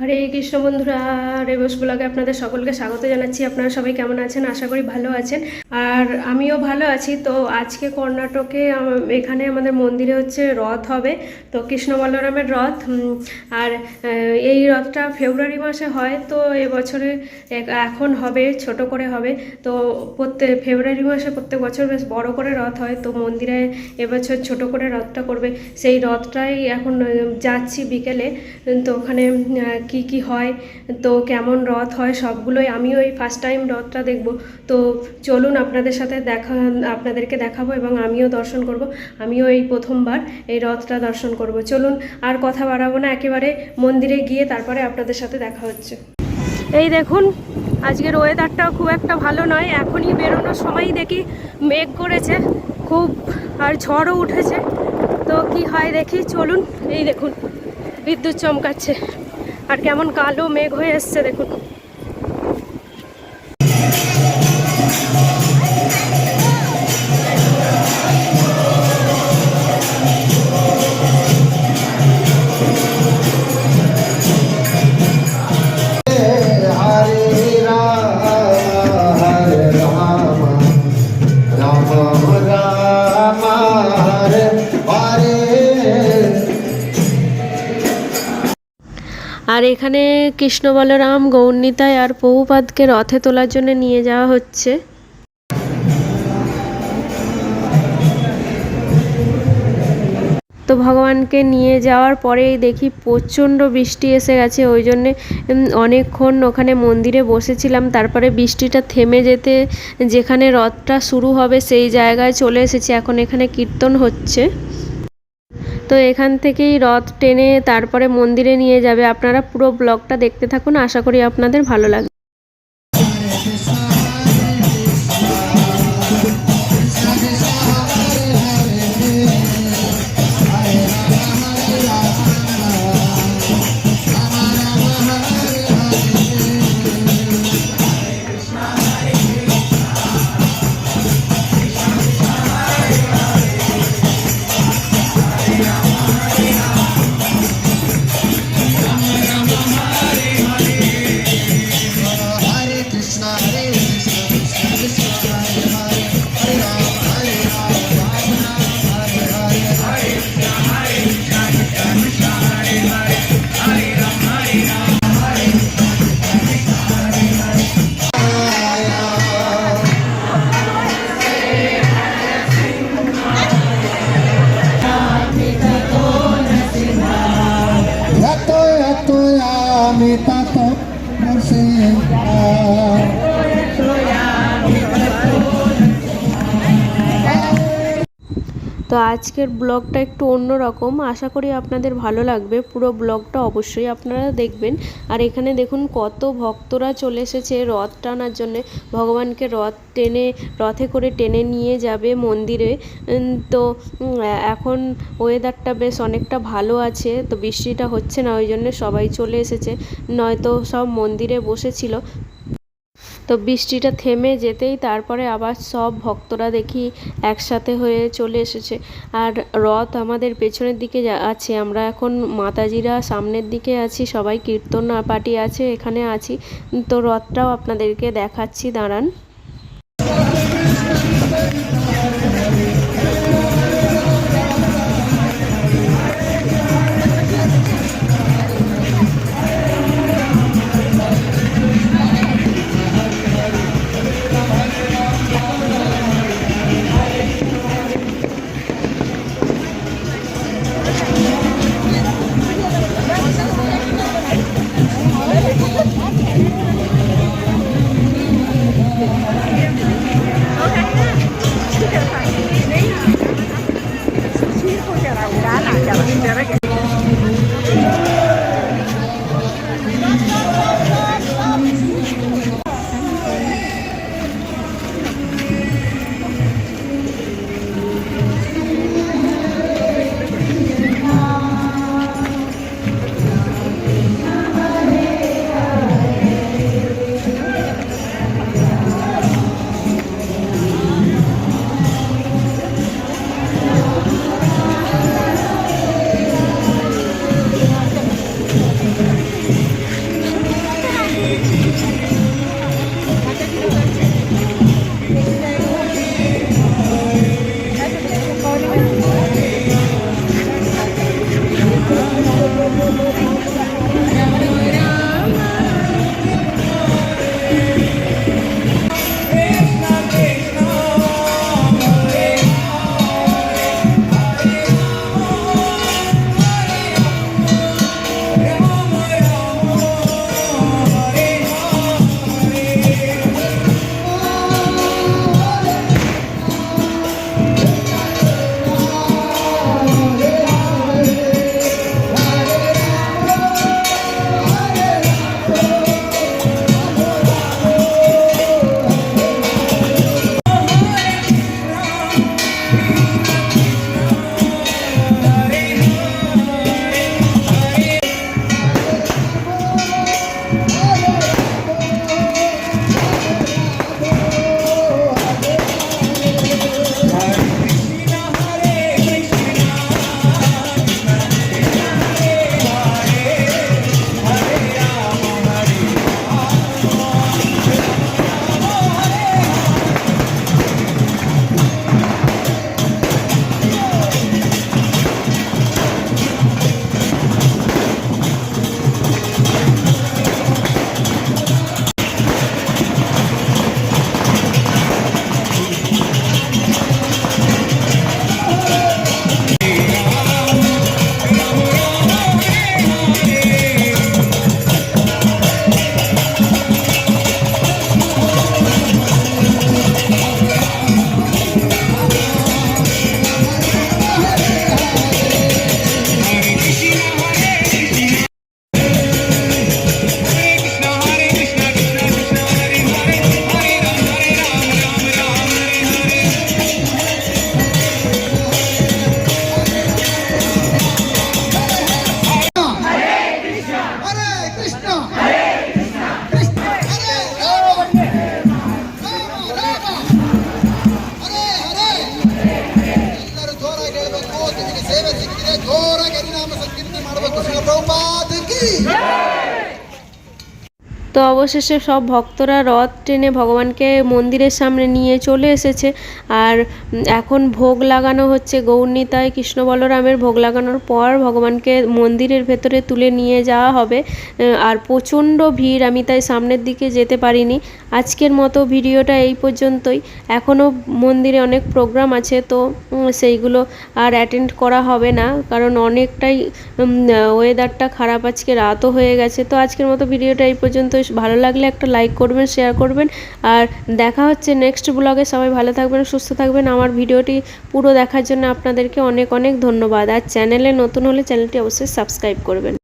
হরে কৃষ্ণ বন্ধুরা রেবস ব্লগে আপনাদের সকলকে স্বাগত জানাচ্ছি। আপনারা সবাই কেমন আছেন? আশা করি ভালো আছেন। আর আমিও ভালো আছি। তো আজকে কর্ণাটকে এখানে আমাদের মন্দিরে হচ্ছে রথ হবে, তো কৃষ্ণ বলরামের রথ। আর এই রথটা ফেব্রুয়ারি মাসে হয়, তো এবছরে এখন হবে, ছোট করে হবে। তো প্রত্যেক, ফেব্রুয়ারি মাসে প্রত্যেক বছর বেশ বড় করে রথ হয়, তো মন্দিরে এবছর ছোট করে রথটা করবে। সেই রথটাই এখন যাচ্ছি বিকেলে। তো ওখানে কি কি হয়, তো কেমন রথ হয়, সবগুলোই আমিও ওই ফার্স্ট টাইম রথটা দেখব। তো চলুন আপনাদের সাথে দেখা, আপনাদেরকে দেখাবো এবং আমিও দর্শন করব। আমিও এই প্রথমবার এই রথটা দর্শন করব। চলুন আর কথা বাড়াবো না, একেবারে মন্দিরে গিয়ে তারপরে আপনাদের সাথে দেখা হচ্ছে। এই দেখুন, আজকের ওয়েদারটাও খুব একটা ভালো নয়, এখনই বেরোনোর সময়ই দেখি মেঘ করেছে, খুব, আর ঝড়ও উঠেছে। তো কি হয় দেখি, চলুন, এই দেখুন, বিদ্যুৎ চমকাচ্ছে। আর কেমন কালো মেঘ হয়ে এসছে দেখুন। এখানে কৃষ্ণ বলরাম গৌরনীতায় আর বহুপাদকে রথে তোলার জন্য নিয়ে যাওয়া হচ্ছে। তো ভগবানকে নিয়ে যাওয়ার পরেই দেখি প্রচণ্ড বৃষ্টি এসে গেছে, ওই জন্যে অনেকক্ষণ ওখানে মন্দিরে বসেছিলাম। তারপরে বৃষ্টিটা থেমে যেতে যেখানে রথটা শুরু হবে সেই জায়গায় চলে এসেছি। এখন এখানে কীর্তন হচ্ছে। তো এখান থেকেই রথ টেনে তারপরে মন্দিরে নিয়ে যাবে। আপনারা পুরো ব্লগটা দেখতে থাকুন। আশা করি আপনাদের ভালো লাগবে। তো আজকের ব্লগটা একটু অন্য রকম আশা করি আপনাদের ভালো লাগবে। পুরো ব্লগটা অবশ্যই আপনারা দেখবেন। আর এখানে দেখুন কত ভক্তরা চলে এসেছে রথ টানার জন্যে। ভগবানকে রথ টেনে, রথে করে টেনে নিয়ে যাবে মন্দিরে। তো এখন ওয়েদারটা বেশ অনেকটা ভালো আছে। তো বৃষ্টিটা হচ্ছে না, ওই জন্য সবাই চলে এসেছে। নয়তো সব মন্দিরে বসেছিল। তো বৃষ্টিটা থেমে যেতেই তারপরে আবার সব ভক্তরা দেখি একসাথে হয়ে চলে এসেছে। আর রথ আমাদের পেছনের দিকে আছে, আমরা এখন মাতাজিরা সামনের দিকে আছি, সবাই কীর্তন পার্টি আছে, এখানে আছি। তো রথটাও আপনাদেরকে দেখাচ্ছি, দাঁড়ান। Sim! তো অবশেষে সব ভক্তরা রথ টেনে ভগবানকে মন্দিরের সামনে নিয়ে চলে এসেছে। আর এখন ভোগ লাগানো হচ্ছে গৌরনীতায়, কৃষ্ণ বলরামের ভোগ লাগানোর পর ভগবানকে মন্দিরের ভেতরে তুলে নিয়ে যাওয়া হবে। আর প্রচণ্ড ভিড়, আমি তাই সামনের দিকে যেতে পারিনি। আজকের মতো ভিডিওটা এই পর্যন্তই। এখনও মন্দিরে অনেক প্রোগ্রাম আছে, তো সেইগুলো আর অ্যাটেন্ড করা হবে না। কারণ অনেকটাই ওয়েদারটা খারাপ আজকে, রাতও হয়ে গেছে। তো আজকের মতো ভিডিওটা এই পর্যন্ত ভালো লাগলে একটা লাইক করবেন শেয়ার করবেন। আর দেখা হচ্ছে নেক্সট ব্লগে সবাই ভালো থাকবেন, সুস্থ থাকবেন। আমার ভিডিওটি পুরো দেখার জন্য আপনাদেরকে অনেক অনেক ধন্যবাদ। আর চ্যানেলে নতুন হলে চ্যানেলটি অবশ্যই সাবস্ক্রাইব করবেন।